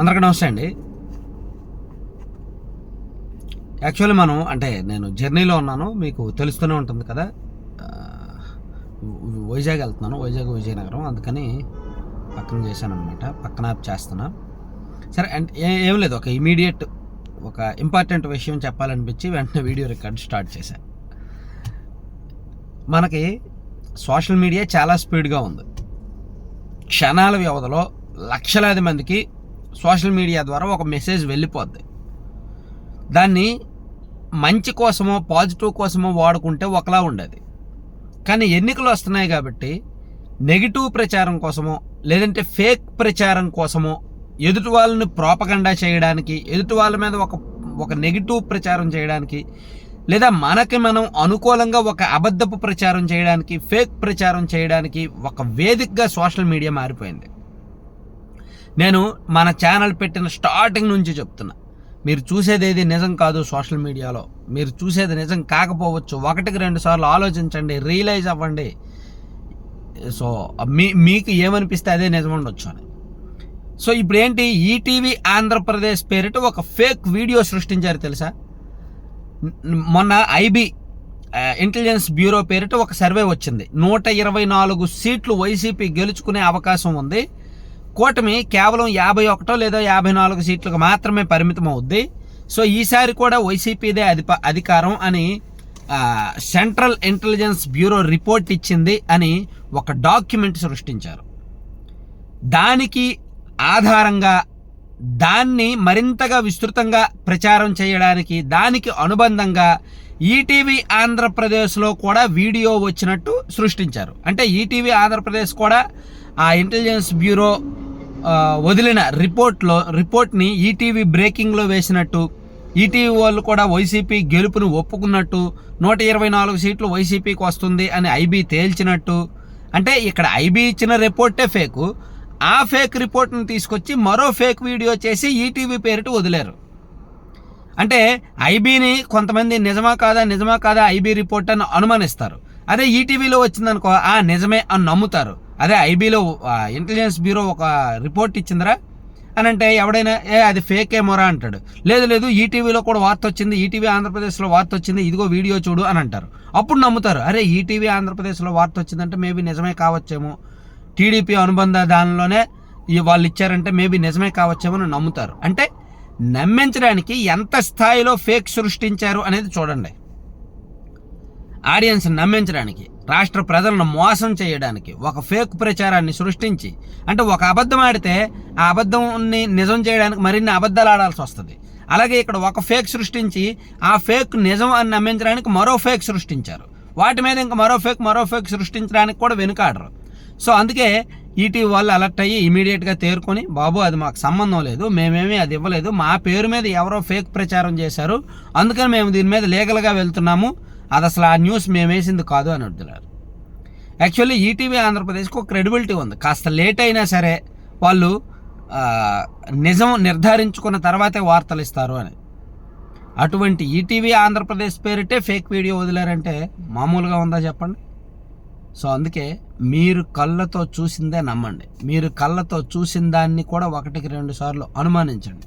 అందరికీ నమస్తే అండి. యాక్చువల్లీ మనం అంటే నేను జర్నీలో ఉన్నాను మీకు తెలుస్తూనే ఉంటుంది కదా. వైజాగ్ వెళ్తున్నాను వైజాగ్ విజయనగరం అందుకని పక్కన చేశాను అనమాట పక్కన యాప్ చేస్తున్నా. సరే అంటే ఏం లేదు ఒక ఇమీడియట్ ఒక ఇంపార్టెంట్ విషయం చెప్పాలనిపించి వెంటనే వీడియో రికార్డ్ స్టార్ట్ చేశాను మనకి సోషల్ మీడియా చాలా స్పీడ్గా ఉంది. క్షణాల వ్యవధిలో లక్షలాది మందికి సోషల్ మీడియా ద్వారా ఒక మెసేజ్ వెళ్ళిపోద్ది. దాన్ని మంచి కోసమో పాజిటివ్ కోసమో వాడుకుంటే ఒకలా ఉండేది. కానీ ఎన్నికలు వస్తున్నాయి కాబట్టి నెగిటివ్ ప్రచారం కోసమో లేదంటే ఫేక్ ప్రచారం కోసమో ఎదుటి వాళ్ళని ప్రోపగండా చేయడానికి ఎదుటి వాళ్ళ మీద ఒక ఒక నెగిటివ్ ప్రచారం చేయడానికి లేదా మనకి మనం అనుకూలంగా ఒక అబద్ధపు ప్రచారం చేయడానికి ఫేక్ ప్రచారం చేయడానికి ఒక వేదికగా సోషల్ మీడియా మారిపోయింది. నేను మన ఛానల్ పెట్టిన స్టార్టింగ్ నుంచి చెప్తున్నా. మీరు చూసేది ఏది నిజం కాదు సోషల్ మీడియాలో మీరు చూసేది నిజం కాకపోవచ్చు. ఒకటికి రెండు సార్లు ఆలోచించండి రియలైజ్ అవ్వండి. సో మీ మీకు ఏమనిపిస్తే అదే నిజం ఉండొచ్చు అని. సో ఇప్పుడు ఏంటి ఈటీవీ ఆంధ్రప్రదేశ్ పేరిట ఒక ఫేక్ వీడియో సృష్టించారు తెలుసా? మొన్న ఐబీ ఇంటెలిజెన్స్ బ్యూరో పేరిట ఒక సర్వే వచ్చింది. నూట ఇరవై నాలుగు సీట్లు వైసీపీ గెలుచుకునే అవకాశం ఉంది. కూటమి కేవలం యాభై ఒకటో లేదా యాభై నాలుగు సీట్లకు మాత్రమే పరిమితం అవుద్ది. సో ఈసారి కూడా వైసీపీదే అధిప అధికారం అని సెంట్రల్ ఇంటెలిజెన్స్ బ్యూరో రిపోర్ట్ ఇచ్చింది అని ఒక డాక్యుమెంట్ సృష్టించారు. దానికి ఆధారంగా దాన్ని మరింతగా విస్తృతంగా ప్రచారం చేయడానికి దానికి అనుబంధంగా ఈటీవీ ఆంధ్రప్రదేశ్లో కూడా వీడియో వచ్చినట్టు సృష్టించారు. అంటే ఈటీవీ ఆంధ్రప్రదేశ్ కూడా ఆ ఇంటెలిజెన్స్ బ్యూరో వదిలిన రిపోర్ట్లో రిపోర్ట్ని ఈటీవీ బ్రేకింగ్లో వేసినట్టు ఈటీవీ వాళ్ళు కూడా వైసీపీ గెలుపును ఒప్పుకున్నట్టు నూట ఇరవై నాలుగు సీట్లు వైసీపీకి వస్తుంది అని ఐబీ తేల్చినట్టు. అంటే ఇక్కడ ఐబీ ఇచ్చిన రిపోర్టే ఫేకు ఆ ఫేక్ రిపోర్ట్ని తీసుకొచ్చి మరో ఫేక్ వీడియో చేసి ఈటీవీ పేరిట వదిలేరు. అంటే ఐబీని కొంతమంది నిజమా కాదా నిజమా కాదా ఐబీ రిపోర్ట్ అని అనుమానిస్తారు. అదే ఈటీవీలో వచ్చిందనుకో ఆ నిజమే అని నమ్ముతారు. అదే ఐబీలో ఇంటెలిజెన్స్ బ్యూరో ఒక రిపోర్ట్ ఇచ్చిందిరా. అని అంటే ఎవడైనా ఏ అది ఫేక్ ఏమోరా అంటాడు. లేదు లేదు ఈటీవీలో కూడా వార్త వచ్చింది ఈటీవీ ఆంధ్రప్రదేశ్లో వార్త వచ్చింది ఇదిగో వీడియో చూడు అని అంటారు. అప్పుడు నమ్ముతారు అరే ఈటీవీ ఆంధ్రప్రదేశ్లో వార్త వచ్చిందంటే మేబీ నిజమే కావచ్చేమో. టీడీపీ అనుబంధ దానిలోనే వాళ్ళు ఇచ్చారంటే మేబీ నిజమే కావచ్చేమో అని నమ్ముతారు. అంటే నమ్మించడానికి ఎంత స్థాయిలో ఫేక్ సృష్టించారు అనేది చూడండి. ఆడియన్స్ నమ్మించడానికి రాష్ట్ర ప్రజలను మోసం చేయడానికి ఒక ఫేక్ ప్రచారాన్ని సృష్టించి అంటే ఒక అబద్ధం ఆడితే ఆ అబద్ధంని నిజం చేయడానికి మరిన్ని అబద్ధాలు ఆడాల్సి వస్తుంది. అలాగే ఇక్కడ ఒక ఫేక్ సృష్టించి ఆ ఫేక్ నిజం అని నమ్మించడానికి మరో ఫేక్ సృష్టించారు. వాటి మీద ఇంకా మరో ఫేక్ మరో ఫేక్ సృష్టించడానికి కూడా వెనుకాడరు. సో అందుకే ఈటీవీ వాళ్ళు అలర్ట్ అయ్యి ఇమీడియట్గా తేరుకొని బాబు అది మాకు సంబంధం లేదు మేమేమీ అది ఇవ్వలేదు మా పేరు మీద ఎవరో ఫేక్ ప్రచారం చేశారు అందుకని మేము దీని మీద లీగల్గా వెళ్తున్నాము అది అసలు ఆ న్యూస్ మేము వేసింది కాదు అని అడుగుతున్నారు యాక్చువల్లీ ఈటీవీ ఆంధ్రప్రదేశ్కి ఒక క్రెడిబిలిటీ ఉంది. కాస్త లేట్ అయినా సరే వాళ్ళు నిజం నిర్ధారించుకున్న తర్వాతే వార్తలు ఇస్తారు అని. అటువంటి ఈటీవీ ఆంధ్రప్రదేశ్ పేరిటే ఫేక్ వీడియో వదిలారంటే మామూలుగా ఉందా చెప్పండి? సో అందుకే మీరు కళ్ళతో చూసిందే నమ్మండి. మీరు కళ్ళతో చూసిన దాన్ని కూడా ఒకటికి రెండు సార్లు అనుమానించండి.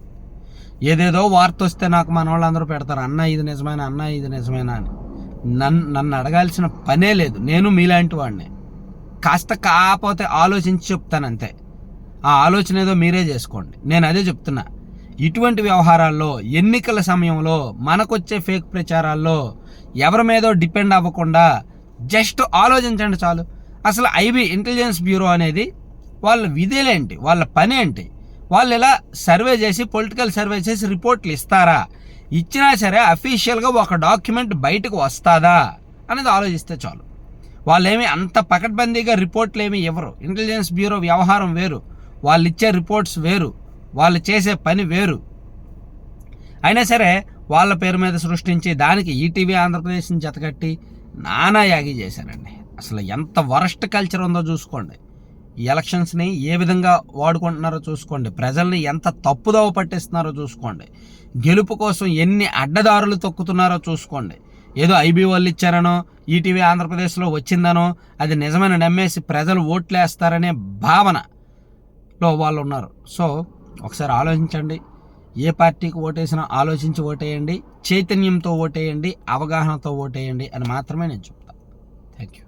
ఏదేదో వార్త వస్తే నాకు మన వాళ్ళందరూ పెడతారు అన్న ఇది నిజమేనా? అన్న ఇది నిజమేనా? అని. నన్ను నన్ను అడగాల్సిన పనే లేదు. నేను మీలాంటి వాడిని కాస్త కాకపోతే ఆలోచించి చెప్తాను అంతే ఆ ఆలోచన ఏదో మీరే చేసుకోండి. నేను అదే చెప్తున్నా. ఇటువంటి వ్యవహారాల్లో ఎన్నికల సమయంలో మనకొచ్చే ఫేక్ ప్రచారాల్లో ఎవరి మీదో డిపెండ్ అవ్వకుండా జస్ట్ ఆలోచించండి చాలు. అసలు ఐబీ ఇంటెలిజెన్స్ బ్యూరో అనేది వాళ్ళ విధులేంటి? వాళ్ళ పని ఏంటి వాళ్ళు ఇలా సర్వే చేసి పొలిటికల్ సర్వే చేసి రిపోర్ట్లు ఇస్తారా? ఇచ్చినా సరే అఫీషియల్గా ఒక డాక్యుమెంట్ బయటకు వస్తుందా అనేది ఆలోచిస్తే చాలు. వాళ్ళేమి అంత పకడ్బందీగా రిపోర్ట్లు ఏమి ఇవ్వరు. ఇంటెలిజెన్స్ బ్యూరో వ్యవహారం వేరు. వాళ్ళు ఇచ్చే రిపోర్ట్స్ వేరు. వాళ్ళు చేసే పని వేరు. అయినా సరే వాళ్ళ పేరు మీద సృష్టించి దానికి ఈటీవీ ఆంధ్రప్రదేశ్ని జతకట్టి నానా యాగి చేశారండి. అసలు ఎంత వరస్ట్ కల్చర్ ఉందో చూసుకోండి. ఎలక్షన్స్ని ఏ విధంగా వాడుకుంటున్నారో చూసుకోండి. ప్రజల్ని ఎంత తప్పుదోవ పట్టిస్తున్నారో చూసుకోండి. గెలుపు కోసం ఎన్ని అడ్డదారులు తొక్కుతున్నారో చూసుకోండి. ఏదో ఐబీ వాళ్ళు ఇచ్చారనో ఈటీవీ ఆంధ్రప్రదేశ్లో వచ్చిందనో అది నిజమైన నమ్మేసి ప్రజలు ఓట్లేస్తారనే భావనలో వాళ్ళు ఉన్నారు. సో ఒకసారి ఆలోచించండి. ఏ పార్టీకి ఓటేసినా ఆలోచించి ఓటేయండి. చైతన్యంతో ఓటేయండి అవగాహనతో ఓటేయండి అని మాత్రమే నేను చెప్తాను థ్యాంక్ యూ